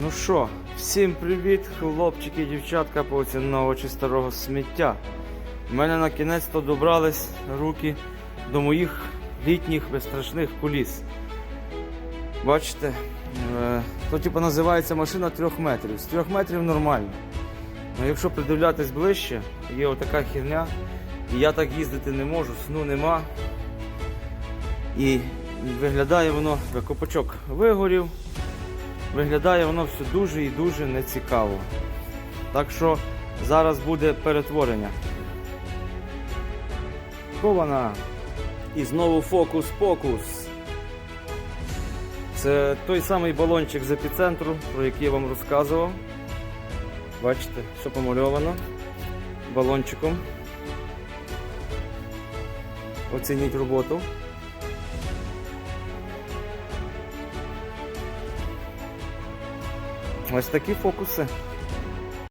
Ну що, всім привіт, хлопчики і дівчатка поціновувачі старого сміття. У мене на кінець-то добрались руки до моїх літніх безстрашних куліс. Бачите, е, то типу називається машина трьох метрів. З трьох метрів нормально. Ну якщо придивлятись ближче, є отака херня, і я так їздити не можу, сну нема. І виглядає воно, як копачок вигорів. Виглядає воно все дуже і дуже нецікаво. Так що зараз буде перетворення. Хована. І знову фокус-покус. Це той самий балончик з епіцентру, про який я вам розказував. Бачите, все помальовано балончиком. Оцініть роботу. Mas está aqui focusa.